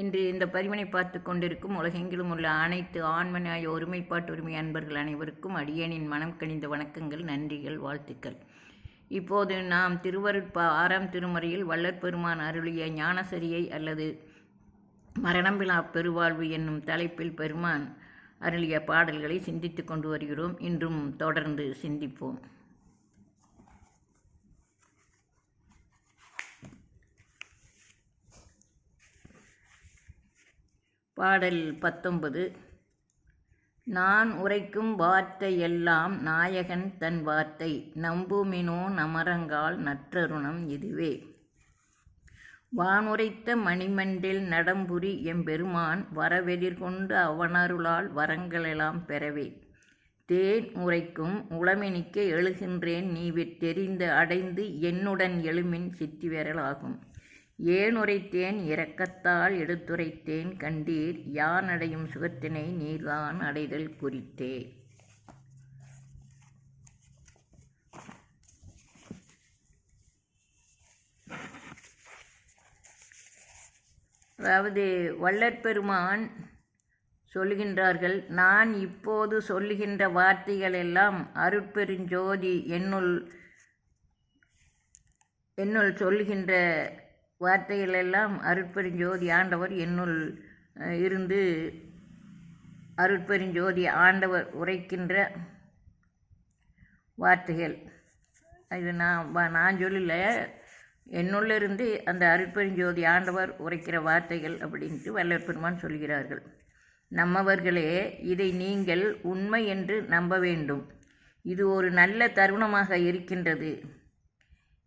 இன்று இந்த பதிவினை பார்த்து கொண்டிருக்கும் உலகெங்கிலும் உள்ள அனைத்து ஆண்மனாய ஒருமைப்பாட்டு உரிமை அன்பர்கள் அனைவருக்கும் அடியேனின் மனம் கணிந்த வணக்கங்கள் நன்றிகள் வாழ்த்துக்கள். இப்போது நாம் திருவருட்பா ஆறாம் திருமறையில் வள்ளற் பெருமான் அருளிய ஞானசரியை அல்லது மரணமிலா பெருவாழ்வு என்னும் தலைப்பில் பெருமான் அருளிய பாடல்களை சிந்தித்து கொண்டு வருகிறோம். இன்றும் தொடர்ந்து சிந்திப்போம். பாடல் பத்தொன்பது. நான் உரைக்கும் வார்த்தை எல்லாம் நாயகன் தன் வார்த்தை. நம்புமினோ நமரங்கால் நற்றருணம் இதுவே. வானுரைத்த மணிமண்டில் நடம்புரி எம்பெருமான் வரவெதிர்கொண்டு அவனருளால் வரங்களெல்லாம் பெறவே. தேன் உரைக்கும் உளமெனிக்க எழுகின்றேன். நீ தெரிந்து அடைந்து என்னுடன் எழுமின் சித்தி ஏனுரைத்தேன் ஏன் உரைத்தேன் இரக்கத்தால் எடுத்துரைத்தேன் கண்டீர் யான் அடையும் சுகத்தினை நீர்தான் அடைதல் குறித்தே. அதாவது வள்ளற்பெருமான் சொல்லுகின்றார்கள் நான் இப்போது சொல்லுகின்ற வார்த்தைகள் எல்லாம் அருட்பெருஞ்சோதி என்னுள் என்னுள் சொல்லுகின்ற வார்த்தைகளெல்லாம் அருட்பெருஞ்சோதி ஆண்டவர் என்னுள் இருந்து அருட்பெருஞ்சோதி ஆண்டவர் உரைக்கின்ற வார்த்தைகள். இது நான் நான் சொல்லல. என்னுள்ளிருந்து அந்த அருட்பெருஞ்சோதி ஆண்டவர் உரைக்கிற வார்த்தைகள் அப்படின்ட்டு வல்லற் பெருமான் சொல்கிறார்கள். நம்மவர்களே இதை நீங்கள் உண்மை என்று நம்ப வேண்டும். இது ஒரு நல்ல தருணமாக இருக்கின்றது.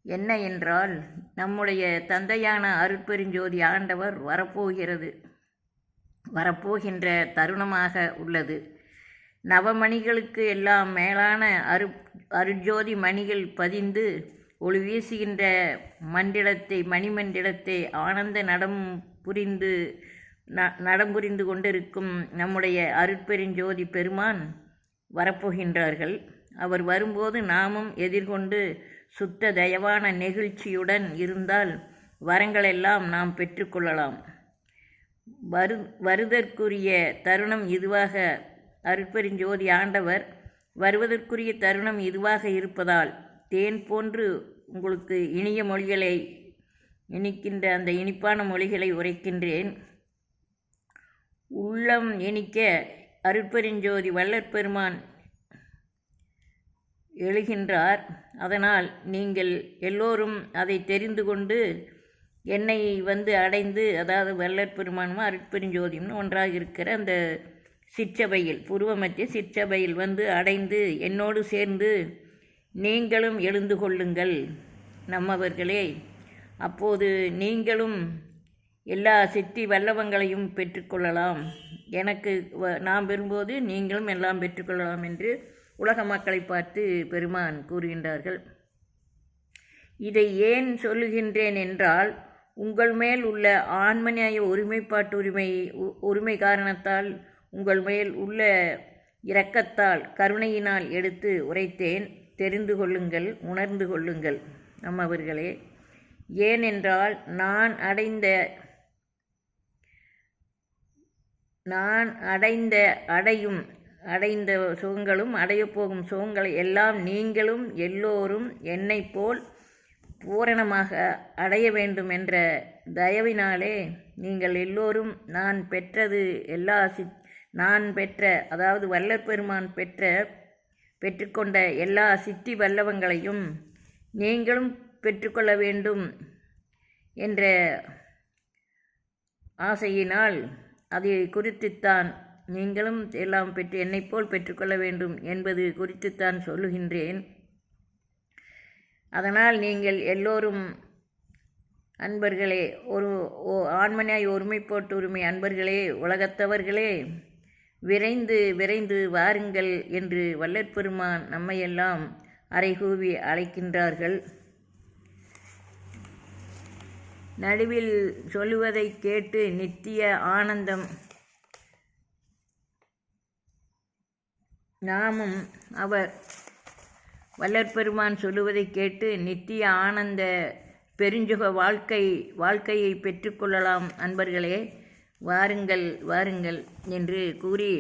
என்ன என்றால் நம்முடைய தந்தையான அருட்பெருஞ்சோதி ஆண்டவர் வரப்போகிறது. வரப்போகின்ற தருணமாக உள்ளது. நவமணிகளுக்கு எல்லாம் மேலான அரு அருட்ஜோதி மணிகள் பதிந்து ஒளி வீசுகின்ற மண்டிடத்தை மணிமண்டிடத்தை ஆனந்த நடம் புரிந்து ந நடம் புரிந்து கொண்டிருக்கும் நம்முடைய அருட்பெருஞ்சோதி பெருமான் வரப்போகின்றார்கள். அவர் வரும்போது நாமும் எதிர்கொண்டு சுத்த தயவான நெகிழ்ச்சியுடன் இருந்தால் வரங்களெல்லாம் நாம் பெற்றுக்கொள்ளலாம் வரு வருதற்குரிய தருணம் இதுவாக அருட்பெருஞ்சோதி ஆண்டவர் வருவதற்குரிய தருணம் இதுவாக இருப்பதால் தேன் போன்று உங்களுக்கு இனிய மொழிகளை இனிக்கின்ற அந்த இனிப்பான மொழிகளை உரைக்கின்றேன். உள்ளம் இனிக்க அருட்பெருஞ்சோதி வல்லற்பெருமான் எழுகின்றார். அதனால் நீங்கள் எல்லோரும் அதை தெரிந்து கொண்டு என்னை வந்து அடைந்து அதாவது வல்லற் பெருமானும் அருட்பெருஞ்சோதியும்னு ஒன்றாக இருக்கிற அந்த சிற்றபையில் புருவமற்ற சிற்றபையில் வந்து அடைந்து என்னோடு சேர்ந்து நீங்களும் எழுந்து கொள்ளுங்கள் நம்மவர்களே. அப்போது நீங்களும் எல்லா சித்தி வல்லவங்களையும் பெற்றுக்கொள்ளலாம் எனக்கு நாம் பெறும்போது நீங்களும் எல்லாம் பெற்றுக்கொள்ளலாம் என்று உலக மக்களை பார்த்து பெருமான் கூறுகின்றார்கள் இதை ஏன் சொல்லுகின்றேன் என்றால் உங்கள் மேல் உள்ள ஆண்மநியாய ஒருமைப்பாட்டு உரிமை உரிமை காரணத்தால் உங்கள் மேல் உள்ள இரக்கத்தால் கருணையினால் எடுத்து உரைத்தேன். தெரிந்து கொள்ளுங்கள் உணர்ந்து கொள்ளுங்கள் நம்மவர்களே ஏனென்றால் நான் அடைந்த நான் அடைந்த அடையும் அடைந்த சுகங்களும் அடையப்போகும் சுகங்களை எல்லாம் நீங்களும் எல்லோரும் என்னை போல் பூரணமாக அடைய வேண்டும் என்ற தயவினாலே நீங்கள் எல்லோரும் நான் பெற்றது எல்லா சி நான் பெற்ற அதாவது வல்லற்பெருமான் பெற்ற பெற்றுக்கொண்ட எல்லா சித்தி வல்லவங்களையும் நீங்களும் பெற்றுக்கொள்ள வேண்டும் என்ற ஆசையினால் அதை குறித்துத்தான் நீங்களும் எல்லாம் பெற்று என்னைப் போல் பெற்றுக்கொள்ள வேண்டும் என்பது குறித்துத்தான் சொல்லுகின்றேன். அதனால் நீங்கள் எல்லோரும் அன்பர்களே ஒரு ஆண்மனையாய் ஒருமைப்போட்டு உரிமை அன்பர்களே உலகத்தவர்களே விரைந்து விரைந்து வாருங்கள் என்று வல்லற்பெருமான் நம்மையெல்லாம் அறைகூவி அழைக்கின்றார்கள். நடுவில் சொல்லுவதை கேட்டு நித்திய ஆனந்தம் நாமும் அவர் வல்லற்பெருமான் சொல்லுவதை கேட்டு நித்திய ஆனந்த பெருஞ்சுக வாழ்க்கை வாழ்க்கையை பெற்றுக்கொள்ளலாம் அன்பர்களே. வாருங்கள் வாருங்கள் என்று கூறி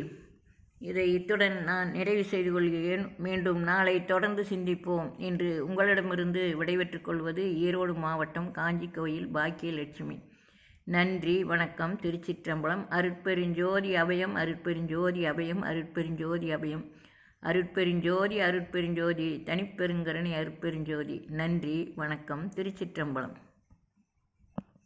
இதை இத்துடன் நான் நிறைவு செய்து கொள்கிறேன். மீண்டும் நாளை தொடர்ந்து சிந்திப்போம் என்று உங்களிடமிருந்து விடைபெற்றுக் கொள்வது ஈரோடு மாவட்டம் காஞ்சி கோயில் பாக்கியலட்சுமி. நன்றி வணக்கம். திருச்சிற்றம்பலம் அருட்பெருஞ்சோதி அபயம் அருட்பெருஞ்சோதி அபயம் அருட்பெருஞ்சோதி அபயம். அருட்பெருஞ்சோதி அருட்பெருஞ்சோதி தனிப்பெருங்கரணி அருட்பெருஞ்சோதி. நன்றி வணக்கம். திருச்சிற்றம்பலம்.